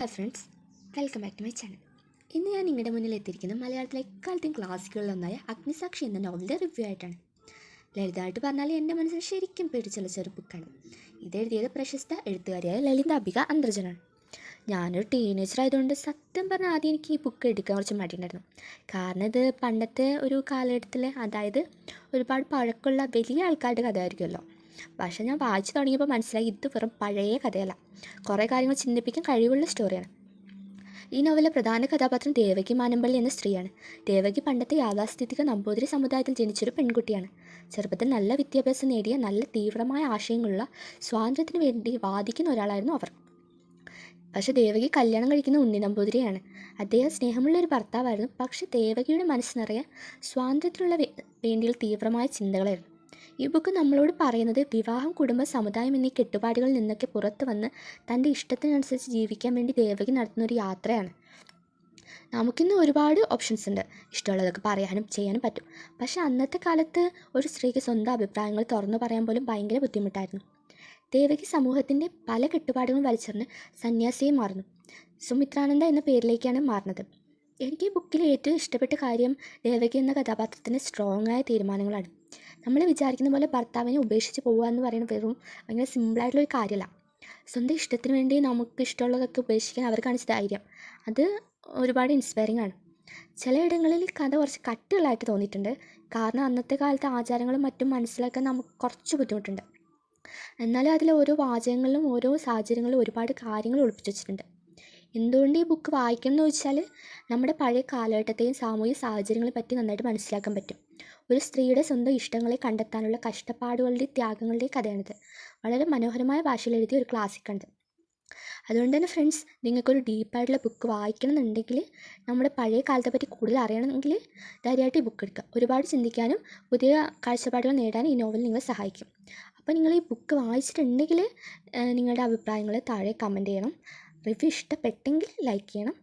Hi friends welcome back to my channel ഇന്ന് ഞാൻ നിങ്ങളുടെ മുന്നിൽ എത്തിയിരിക്കുന്നത് മലയാളത്തിലെ എക്കാലത്തെയും ക്ലാസിക്കുകളിലൊന്നായ അഗ്നിസാക്ഷി എന്ന നോവലിന്റെ റിവ്യൂ ആയിട്ടാണ്. ലളിതമായിട്ട് പറഞ്ഞാൽ എന്റെ മനസ്സിൽ ശരിക്കും പിടിച്ചുള്ള ഒരു ബുക്കാണ് ഇതെഴുതിയത് പ്രശസ്ത എഴുത്തുകാരിയായ ലളിതാംബിക അന്തർജനാണ് ഞാനൊരു ടീനേജർ ആയതുകൊണ്ട് സത്യം പറഞ്ഞാൽ ആദ്യം എനിക്ക് ഈ ബുക്ക് എടുക്കാൻ കുറച്ച് മടിയുണ്ടായിരുന്നു. കാരണം ഇത് പണ്ടത്തെ ഒരു കാലഘട്ടത്തിൽ അതായത് ഒരുപാട് പഴക്കമുള്ള വലിയ ആൾക്കാരുടെ കഥയായിരിക്കുമല്ലോ. പക്ഷേ ഞാൻ വായിച്ചു തുടങ്ങിയപ്പോൾ മനസ്സിലായി ഇത് വെറും പഴയ കഥയല്ല. കുറേ കാര്യങ്ങൾ ചിന്തിപ്പിക്കാൻ കഴിവുള്ള സ്റ്റോറിയാണ് ഈ നോവലിലെ പ്രധാന കഥാപാത്രം ദേവകി മാനമ്പള്ളി എന്ന സ്ത്രീയാണ്. ദേവകി പണ്ടത്തെ യാഥാസ്ഥിതിക നമ്പൂതിരി സമുദായത്തിൽ ജനിച്ചൊരു പെൺകുട്ടിയാണ്. ചെറുപ്പത്തിൽ നല്ല വിദ്യാഭ്യാസം നേടിയ നല്ല തീവ്രമായ ആശയങ്ങളുള്ള സ്വാതന്ത്ര്യത്തിന് വേണ്ടി വാദിക്കുന്ന ഒരാളായിരുന്നു അവർ. പക്ഷേ ദേവകി കല്യാണം കഴിക്കുന്ന ഉണ്ണി നമ്പൂതിരിയാണ്. അദ്ദേഹം സ്നേഹമുള്ള ഒരു ഭർത്താവായിരുന്നു. പക്ഷേ ദേവകിയുടെ മനസ്സിനറിയാൻ സ്വാതന്ത്ര്യത്തിനുള്ള വേണ്ടിയുള്ള തീവ്രമായ ചിന്തകളായിരുന്നു. ഈ ബുക്ക് നമ്മളോട് പറയുന്നത് വിവാഹം കുടുംബ സമുദായം എന്നീ കെട്ടുപാടുകളിൽ നിന്നൊക്കെ പുറത്തു വന്ന് തന്റെ ഇഷ്ടത്തിനനുസരിച്ച് ജീവിക്കാൻ വേണ്ടി ദേവകി നടത്തുന്ന ഒരു യാത്രയാണ്. നമുക്കിന്ന് ഒരുപാട് ഓപ്ഷൻസ് ഉണ്ട്. ഇഷ്ടമുള്ളതൊക്കെ പറയാനും ചെയ്യാനും പറ്റും. പക്ഷേ അന്നത്തെ കാലത്ത് ഒരു സ്ത്രീക്ക് സ്വന്തം അഭിപ്രായങ്ങൾ തുറന്നു പറയാൻ പോലും ഭയങ്കര ബുദ്ധിമുട്ടായിരുന്നു. ദേവകി സമൂഹത്തിന്റെ പല കെട്ടുപാടുകളും വലിച്ചെറിഞ്ഞ് സന്യാസിയെ മാറുന്നു. സുമിത്രാനന്ദ എന്ന പേരിലേക്കാണ് മാറുന്നത്. എനിക്ക് ഈ ബുക്കിൽ ഏറ്റവും ഇഷ്ടപ്പെട്ട കാര്യം ദേവകി എന്ന കഥാപാത്രത്തിന്റെ സ്ട്രോങ് ആയ തീരുമാനങ്ങളാണ്. നമ്മൾ വിചാരിക്കുന്ന പോലെ ഭർത്താവിനെ ഉപേക്ഷിച്ച് പോകുക എന്ന് പറയുന്നത് വെറും ഭയങ്കര സിമ്പിളായിട്ടുള്ള ഒരു കാര്യമല്ല. സ്വന്തം ഇഷ്ടത്തിന് വേണ്ടി നമുക്ക് ഇഷ്ടമുള്ളതൊക്കെ ഉപേക്ഷിക്കാൻ അവർ കാണിച്ച ധൈര്യം. അത് ഒരുപാട് ഇൻസ്പയറിംഗ് ആണ്. ചിലയിടങ്ങളിൽ കഥ കുറച്ച് കട്ടികളായിട്ട് തോന്നിയിട്ടുണ്ട്. കാരണം അന്നത്തെ കാലത്തെ ആചാരങ്ങളും മറ്റും മനസ്സിലാക്കാൻ നമുക്ക് കുറച്ച് ബുദ്ധിമുട്ടുണ്ട്. എന്നാലും അതിലെ ഓരോ വാചകങ്ങളിലും ഓരോ സാഹചര്യങ്ങളിലും ഒരുപാട് കാര്യങ്ങൾ ഒളിപ്പിച്ച് വെച്ചിട്ടുണ്ട്. എന്തുകൊണ്ട് ഈ ബുക്ക് വായിക്കണം എന്ന് വെച്ചാൽ നമ്മുടെ പഴയ കാലഘട്ടത്തെയും സാമൂഹിക സാഹചര്യങ്ങളെ പറ്റി നന്നായിട്ട് മനസ്സിലാക്കാൻ പറ്റും. ഒരു സ്ത്രീയുടെ സ്വന്തം ഇഷ്ടങ്ങളെ കണ്ടെത്താനുള്ള കഷ്ടപ്പാടുകളുടെയും ത്യാഗങ്ങളുടെ കഥയാണിത്. വളരെ മനോഹരമായ ഭാഷയിൽ എഴുതിയ ഒരു ക്ലാസിക്കാണിത് അതുകൊണ്ട് തന്നെ ഫ്രണ്ട്സ് നിങ്ങൾക്കൊരു ഡീപ്പായിട്ടുള്ള ബുക്ക് വായിക്കണം എന്നുണ്ടെങ്കിൽ നമ്മുടെ പഴയ കാലത്തെ പറ്റി കൂടുതൽ അറിയണമെങ്കിൽ ധൈര്യമായിട്ട് ഈ ബുക്ക് എടുക്കുക. ഒരുപാട് ചിന്തിക്കാനും പുതിയ കാഴ്ചപ്പാടുകൾ നേടാനും ഈ നോവൽ നിങ്ങളെ സഹായിക്കും. അപ്പോൾ നിങ്ങൾ ഈ ബുക്ക് വായിച്ചിട്ടുണ്ടെങ്കിൽ നിങ്ങളുടെ അഭിപ്രായങ്ങൾ താഴെ കമന്റ് ചെയ്യണം. റിവ്യൂ ഇഷ്ടപ്പെട്ടെങ്കിൽ ലൈക്ക് ചെയ്യണം.